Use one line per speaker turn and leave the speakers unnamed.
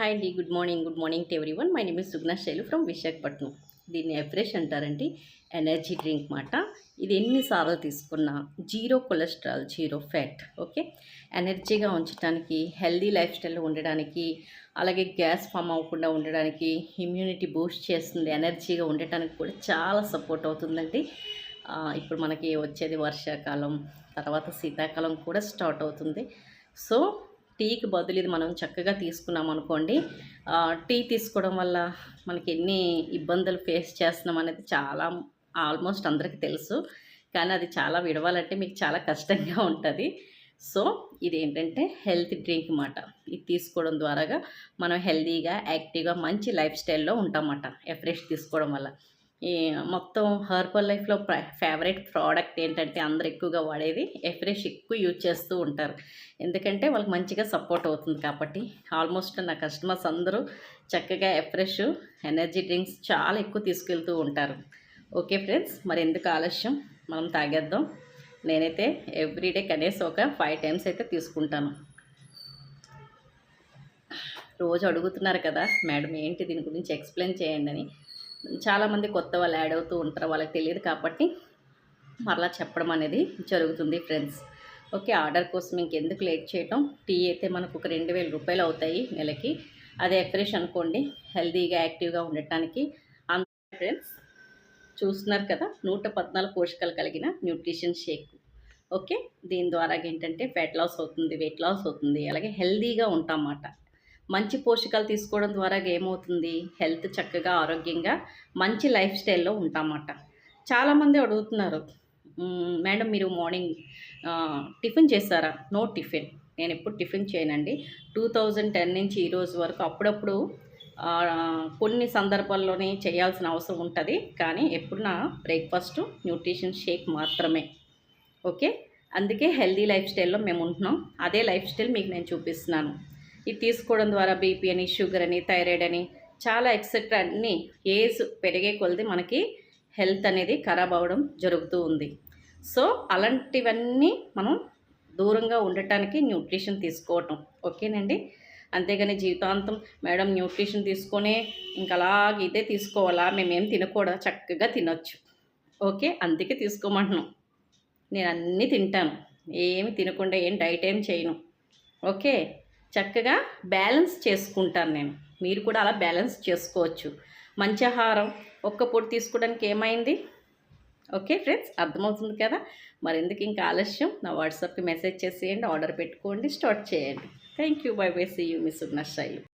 Hi అండి good morning good morning to everyone my name is Sugna Shailu from Visakhapatnam దీన్ని ఎఫ్రెష్ అంటారండి energy drink మాట. ఇది ఎన్నిసార్లు తీసుకున్నా zero cholesterol zero fat okay ఎనర్జీగా ఉంచడానికి హెల్దీ లైఫ్ స్టైల్లో ఉండడానికి అలాగే గ్యాస్ ఫామ్ అవ్వకుండా ఉండడానికి ఇమ్యూనిటీ బూస్ట్ చేస్తుంది ఎనర్జీగా ఉండటానికి కూడా చాలా సపోర్ట్ అవుతుందండి. ఇప్పుడు మనకి వచ్చేది వర్షాకాలం తర్వాత శీతాకాలం కూడా స్టార్ట్ అవుతుంది. సో టీకి బదులు ఇది మనం చక్కగా తీసుకున్నాం అనుకోండి టీ తీసుకోవడం వల్ల మనకి ఎన్ని ఇబ్బందులు ఫేస్ చేస్తున్నాం అనేది చాలా ఆల్మోస్ట్ అందరికీ తెలుసు. కానీ అది చాలా విడవాలంటే మీకు చాలా కష్టంగా ఉంటుంది. సో ఇది ఏంటంటే హెల్త్ డ్రింక్ మాట ఇది తీసుకోవడం ద్వారాగా మనం హెల్తీగా యాక్టివ్గా మంచి లైఫ్ స్టైల్లో ఉంటామన్నమాట ఎఫ్రెష్ తీసుకోవడం వల్ల. మొత్తం హర్బల్ లైఫ్లో ఫేవరెట్ ప్రోడక్ట్ ఏంటంటే అందరు ఎక్కువగా వాడేది ఎఫ్రెష్ ఎక్కువ యూజ్ చేస్తూ ఉంటారు. ఎందుకంటే వాళ్ళకి మంచిగా సపోర్ట్ అవుతుంది కాబట్టి ఆల్మోస్ట్ నా కస్టమర్స్ అందరూ చక్కగా ఎఫ్రెష్ ఎనర్జీ డ్రింక్స్ చాలా ఎక్కువ తీసుకెళ్తూ ఉంటారు. ఓకే ఫ్రెండ్స్ మరి ఎందుకు ఆలస్యం? మనం తాగేద్దాం. నేనైతే ఎవ్రీడే కనీసం ఒక ఫైవ్ టైమ్స్ అయితే తీసుకుంటాను. రోజు అడుగుతున్నారు కదా మేడం ఏంటి దీని గురించి ఎక్స్ప్లెయిన్ చేయండి అని. చాలామంది కొత్త వాళ్ళు యాడ్ అవుతూ ఉంటారు వాళ్ళకి తెలియదు కాబట్టి మరలా చెప్పడం అనేది జరుగుతుంది ఫ్రెండ్స్. ఓకే ఆర్డర్ కోసం ఇంకెందుకు లేట్ చేయటం? టీ అయితే మనకు ఒక రెండు వేల రూపాయలు అవుతాయి నెలకి. అదే ఫ్రెష్ అనుకోండి హెల్తీగా యాక్టివ్గా ఉండటానికి. అంత ఫ్రెండ్స్ చూస్తున్నారు కదా నూట పద్నాలుగు పోషకాలు కలిగిన న్యూట్రిషన్ షేక్. ఓకే దీని ద్వారా ఏంటంటే ఫ్యాట్ లాస్ అవుతుంది వెయిట్ లాస్ అవుతుంది అలాగే హెల్తీగా ఉంటాం అన్నమాట. మంచి పోషకాలు తీసుకోవడం ద్వారా ఏమవుతుంది? హెల్త్ చక్కగా ఆరోగ్యంగా మంచి లైఫ్ స్టైల్లో ఉంటామన్నమాట చాలామంది అడుగుతున్నారు మేడం మీరు మార్నింగ్ టిఫిన్ చేస్తారా నో టిఫిన్. నేను ఎప్పుడు టిఫిన్ చేయనండి. టూ థౌజండ్ టెన్ నుంచి ఈ రోజు వరకు అప్పుడప్పుడు కొన్ని సందర్భాల్లోనే చేయాల్సిన అవసరం ఉంటుంది. కానీ ఎప్పుడు నా బ్రేక్ఫాస్ట్ న్యూట్రిషన్ షేక్ మాత్రమే. ఓకే? అందుకే హెల్దీ లైఫ్ స్టైల్లో మేము ఉంటున్నాం. అదే లైఫ్ స్టైల్ మీకు నేను చూపిస్తున్నాను. ఇది తీసుకోవడం ద్వారా బీపీ అని షుగర్ అని థైరాయిడ్ అని చాలా ఎక్సెట్రా అన్నీ ఏజ్ పెరిగే కొలది మనకి హెల్త్ అనేది ఖరాబ్ అవ్వడం జరుగుతూ ఉంది. సో అలాంటివన్నీ మనం దూరంగా ఉండటానికి న్యూట్రిషన్ తీసుకోవటం. ఓకేనండి? అంతేగాని జీవితాంతం మేడం న్యూట్రిషన్ తీసుకొని ఇంకా అలాగే ఇదే తీసుకోవాలా? మేమేం తినకూడదు? చక్కగా తినొచ్చు. ఓకే? అందుకే తీసుకోమంటున్నాం. నేను అన్నీ తింటాను. ఏమి తినకుండా ఏం డైట్ ఏం చేయను. ఓకే? చక్కగా బ్యాలెన్స్ చేసుకుంటాను నేను. మీరు కూడా అలా బ్యాలెన్స్ చేసుకోవచ్చు. మంచి ఆహారం ఒక్క పొడి తీసుకోవడానికి ఏమైంది? ఓకే ఫ్రెండ్స్ అర్థమవుతుంది కదా? మరి ఎందుకు ఇంకా ఆలస్యం? నా వాట్సాప్కి మెసేజ్ చేసేయండి ఆర్డర్ పెట్టుకోండి స్టార్ట్ చేయండి. Thank you bye bye see you miss ఉన్న